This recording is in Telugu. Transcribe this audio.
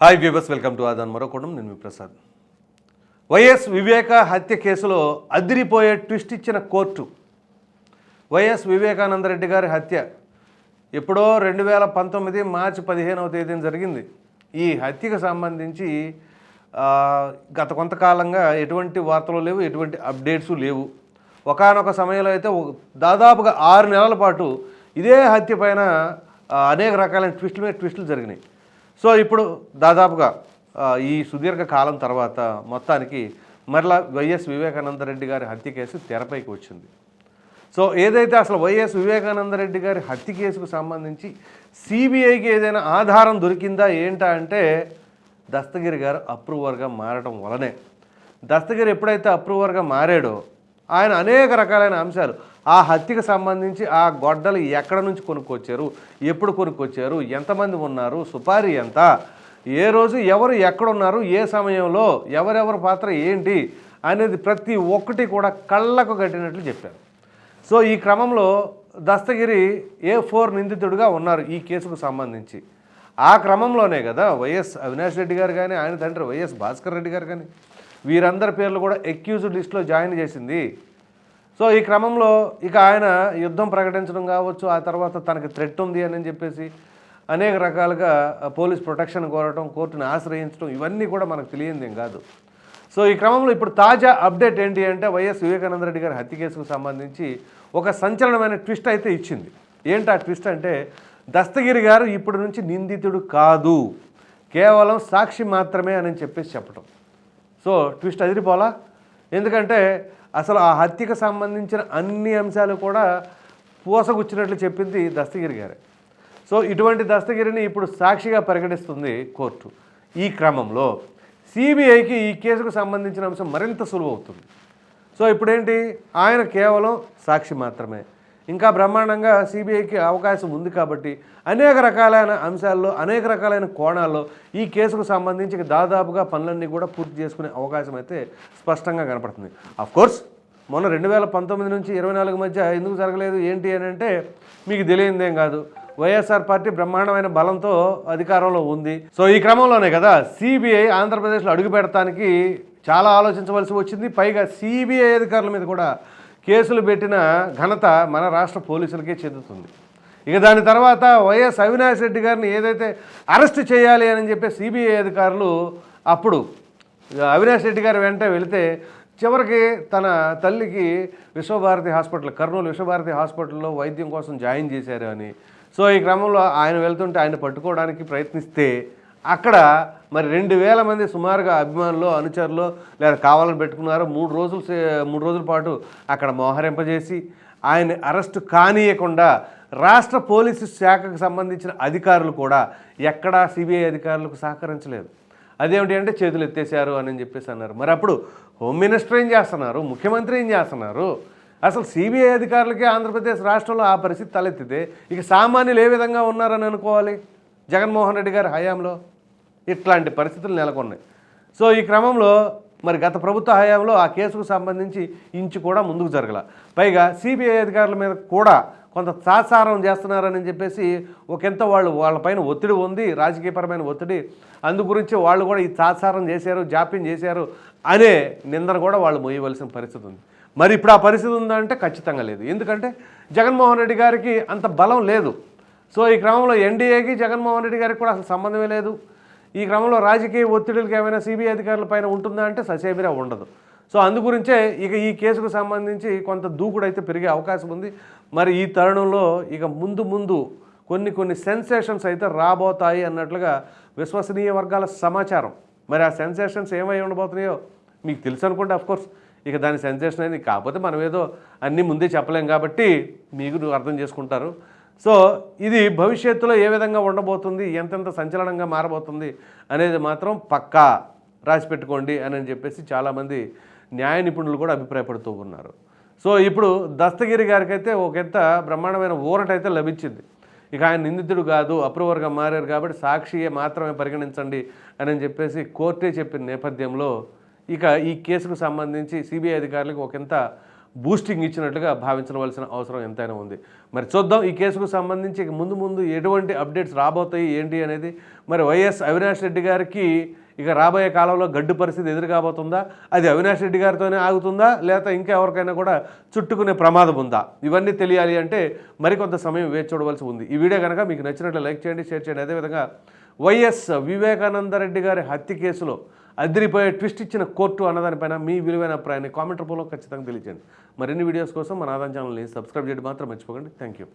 Hi viewers welcome to Aadhan మరోకోణం నేను మీ ప్రసాద్. వైఎస్ వివేక హత్య కేసులో అదిరిపోయే ట్విస్ట్ ఇచ్చిన కోర్టు. వైఎస్ వివేకానందరెడ్డి గారి హత్య ఎప్పుడో రెండు వేల పంతొమ్మిది మార్చి పదిహేనవ తేదీన జరిగింది. ఈ హత్యకు సంబంధించి గత కొంతకాలంగా ఎటువంటి వార్తలు లేవు ఎటువంటి అప్డేట్స్ లేవు. ఒకానొక సమయంలో అయితే దాదాపుగా ఆరు నెలల పాటు ఇదే హత్య పైన అనేక రకాలైన ట్విస్టుల మీద ట్విస్టులు జరిగినాయి. సో ఇప్పుడు దాదాపుగా ఈ సుదీర్ఘ కాలం తర్వాత మొత్తానికి మరలా వైఎస్ వివేకానంద రెడ్డి గారి హత్య కేసు తెరపైకి వచ్చింది. సో ఏదైతే అసలు వైఎస్ వివేకానంద రెడ్డి గారి హత్య కేసుకు సంబంధించి సిబిఐకి ఏదైనా ఆధారం దొరికిందా ఏంటా అంటే దస్తగిరి గారు అప్రూవర్గా మారడం వలనే. దస్తగిరి ఎప్పుడైతే అప్రూవర్గా మారాడో ఆయన అనేక రకాలైన అంశాలు. ఆ హత్యకు సంబంధించి ఆ గొడ్డలు ఎక్కడ నుంచి కొనుక్కొచ్చారు? ఎప్పుడు కొనుక్కొచ్చారు? ఎంతమంది ఉన్నారు? సుపారీ ఎంత? ఏ రోజు ఎవరు ఎక్కడున్నారు? ఏ సమయంలో? ఎవరెవరి పాత్ర? ఏంటి? అనేది ప్రతి ఒక్కటి కూడా కళ్ళకు కట్టినట్లు చెప్పారు. సో ఈ క్రమంలో దస్తగిరి ఏ ఫోర్ నిందితుడిగా ఉన్నారు ఈ కేసుకు సంబంధించి. ఆ క్రమంలోనే కదా వైఎస్ అవినాష్ రెడ్డి గారు కానీ ఆయన తండ్రి వైఎస్ భాస్కర్ రెడ్డి గారు కానీ వీరందరి పేర్లు కూడా ఎక్యూజ్డ్ లిస్ట్లో జాయిన్ చేసింది. సో ఈ క్రమంలో ఇక ఆయన యుద్ధం ప్రకటించడం కావచ్చు ఆ తర్వాత తనకి థ్రెట్ ఉంది అని చెప్పేసి అనేక రకాలుగా పోలీస్ ప్రొటెక్షన్ కోరటం కోర్టుని ఆశ్రయించడం ఇవన్నీ కూడా మనకు తెలియందేం కాదు. సో ఈ క్రమంలో ఇప్పుడు తాజా అప్డేట్ ఏంటి అంటే వైఎస్ వివేకానంద రెడ్డి గారి హత్య కేసుకు సంబంధించి ఒక సంచలనమైన ట్విస్ట్ అయితే ఇచ్చింది. ఏంటి ఆ ట్విస్ట్ అంటే దస్తగిరి గారు ఇప్పటి నుంచి నిందితుడు కాదు కేవలం సాక్షి మాత్రమే అని చెప్పేసి చెప్పటం. సో ట్విస్ట్ అదిరిపోలా? ఎందుకంటే అసలు ఆ హత్యకు సంబంధించిన అన్ని అంశాలు కూడా పూసగుచ్చినట్లు చెప్పింది దస్తగిరి గారే. సో ఇటువంటి దస్తగిరిని ఇప్పుడు సాక్షిగా పరిగణిస్తుంది కోర్టు. ఈ క్రమంలో సిబిఐకి ఈ కేసుకు సంబంధించిన అంశం మరింత సులువవుతుంది. సో ఇప్పుడేంటి? ఆయన కేవలం సాక్షి మాత్రమే. ఇంకా బ్రహ్మాండంగా సిబిఐకి అవకాశం ఉంది కాబట్టి అనేక రకాలైన అంశాల్లో అనేక రకాలైన కోణాల్లో ఈ కేసుకు సంబంధించి దాదాపుగా పనులన్నీ కూడా పూర్తి చేసుకునే అవకాశం అయితే స్పష్టంగా కనపడుతుంది. కోర్స్ మొన్న రెండు వేల పంతొమ్మిది నుంచి ఇరవై నాలుగు మధ్య ఎందుకు జరగలేదు ఏంటి అని అంటే మీకు తెలియదేం కాదు. వైఎస్ఆర్ పార్టీ బ్రహ్మాండమైన బలంతో అధికారంలో ఉంది. సో ఈ క్రమంలోనే కదా సిబిఐ ఆంధ్రప్రదేశ్లో అడుగు పెడతానికి చాలా ఆలోచించవలసి వచ్చింది. పైగా సిబిఐ అధికారుల మీద కూడా కేసులు పెట్టిన ఘనత మన రాష్ట్ర పోలీసులకే చెందుతుంది. ఇక దాని తర్వాత వైఎస్ అవినాష్ రెడ్డి గారిని ఏదైతే అరెస్ట్ చేయాలి అని చెప్పి సిబిఐ అధికారులు అప్పుడు అవినాష్ రెడ్డి గారు వెంట వెళితే చివరికి తన తల్లికి విశ్వభారతి హాస్పిటల్ కర్నూలు విశ్వభారతి హాస్పిటల్లో వైద్యం కోసం జాయిన్ చేశారు అని. సో ఈ క్రమంలో ఆయన వెళ్తుంటే ఆయన పట్టుకోవడానికి ప్రయత్నిస్తే అక్కడ మరి రెండు వేల మంది సుమారుగా అభిమానులు అనుచరులు లేదా కావాలని పెట్టుకున్నారు. మూడు రోజులు మూడు రోజుల పాటు అక్కడ మోహరింపజేసి ఆయన అరెస్టు కానీయకుండా రాష్ట్ర పోలీసు శాఖకు సంబంధించిన అధికారులు కూడా ఎక్కడా సిబిఐ అధికారులకు సహకరించలేదు. అదేమిటి అంటే చేతులు ఎత్తేసారు అని చెప్పేసి అన్నారు. మరి అప్పుడు హోమ్ మినిస్టర్ ఏం చేస్తున్నారు? ముఖ్యమంత్రి ఏం చేస్తున్నారు? అసలు సిబిఐ అధికారులకే ఆంధ్రప్రదేశ్ రాష్ట్రంలో ఆ పరిస్థితి తలెత్తితే ఇక సామాన్యులు ఏ విధంగా ఉన్నారని అనుకోవాలి? జగన్మోహన్ రెడ్డి గారి హయాంలో ఇట్లాంటి పరిస్థితులు నెలకొన్నాయి. సో ఈ క్రమంలో మరి గత ప్రభుత్వ హయాంలో ఆ కేసుకు సంబంధించి ఇంచు కూడా ముందుకు జరగల. పైగా సిబిఐ అధికారుల మీద కూడా కొంత తాత్సారం చేస్తున్నారని చెప్పేసి ఒకంత వాళ్ళు వాళ్ళపైన ఒత్తిడి ఉంది రాజకీయపరమైన ఒత్తిడి. అందు గురించి వాళ్ళు కూడా ఈ తాత్సారం చేశారు జాప్యం చేశారు అనే నిందన కూడా వాళ్ళు మోయవలసిన పరిస్థితి ఉంది. మరి ఇప్పుడు ఆ పరిస్థితి ఉందంటే ఖచ్చితంగా లేదు. ఎందుకంటే జగన్మోహన్ రెడ్డి గారికి అంత బలం లేదు. సో ఈ క్రమంలో ఎన్డీఏకి జగన్మోహన్ రెడ్డి గారికి కూడా అసలు సంబంధమే లేదు. ఈ క్రమంలో రాజకీయ ఒత్తిడికి ఏమైనా సిబిఐ అధికారుల పైన ఉంటుందా అంటే ససేమిరా ఉండదు. సో అందు గురించే ఇక ఈ కేసుకు సంబంధించి కొంత దూకుడైతే పెరిగే అవకాశం ఉంది. మరి ఈ తరుణంలో ఇక ముందు ముందు కొన్ని కొన్ని సెన్సేషన్స్ అయితే రాబోతాయి అన్నట్లుగా విశ్వసనీయ వర్గాల సమాచారం. మరి ఆ సెన్సేషన్స్ ఏమై ఉండబోతున్నాయో మీకు తెలుసు అనుకుంటే అఫ్కోర్స్ ఇక దాని సెన్సేషన్ అనేది కాకపోతే మనం ఏదో అన్నీ ముందే చెప్పలేం కాబట్టి మీకు అర్థం చేసుకుంటారు. సో ఇది భవిష్యత్తులో ఏ విధంగా ఉండబోతుంది ఎంతెంత సంచలనంగా మారబోతుంది అనేది మాత్రం పక్కా రాసి పెట్టుకోండి అని చెప్పేసి చాలామంది న్యాయ నిపుణులు కూడా అభిప్రాయపడుతూ ఉన్నారు. సో ఇప్పుడు దస్తగిరి గారికి అయితే ఒక ఎంత బ్రహ్మాండమైన ఊరట అయితే లభించింది. ఇక ఆయన నిందితుడు కాదు అప్రూవర్గా మారారు కాబట్టి సాక్షియే మాత్రమే పరిగణించండి అని చెప్పేసి కోర్టే చెప్పిన నేపథ్యంలో ఇక ఈ కేసుకు సంబంధించి సిబిఐ అధికారులకు ఒకంత బూస్టింగ్ ఇచ్చినట్లుగా భావించవలసిన అవసరం ఎంతైనా ఉంది. మరి చూద్దాం ఈ కేసుకు సంబంధించి ముందు ముందు ఎటువంటి అప్డేట్స్ రాబోతాయి ఏంటి అనేది. మరి వైఎస్ అవినాష్ రెడ్డి గారికి ఇక రాబోయే కాలంలో గడ్డు పరిస్థితి ఎదురు కాబోతుందా? అది అవినాష్ రెడ్డి గారితోనే ఆగుతుందా? లేకపోతే ఇంకా ఎవరికైనా కూడా చుట్టుకునే ప్రమాదం ఉందా? ఇవన్నీ తెలియాలి అంటే మరికొంత సమయం వేచి చూడవలసి ఉంది. ఈ వీడియో కనుక మీకు నచ్చినట్లు లైక్ చేయండి షేర్ చేయండి. అదేవిధంగా వైఎస్ వివేకానంద రెడ్డి గారి హత్య కేసులో అదిరిపోయే ట్విస్ట్ ఇచ్చిన కోర్టు అన్నదానిపైన మీ విలువైన అభిప్రాయాన్ని కామెంట్ రూపంలో ఖచ్చితంగా తెలియజేయండి. మరిన్ని వీడియోస్ కోసం మన ఆదాయం ఛానల్ని సబ్స్క్రైబ్ చేయడం మాత్రం మర్చిపోకండి. Thank you.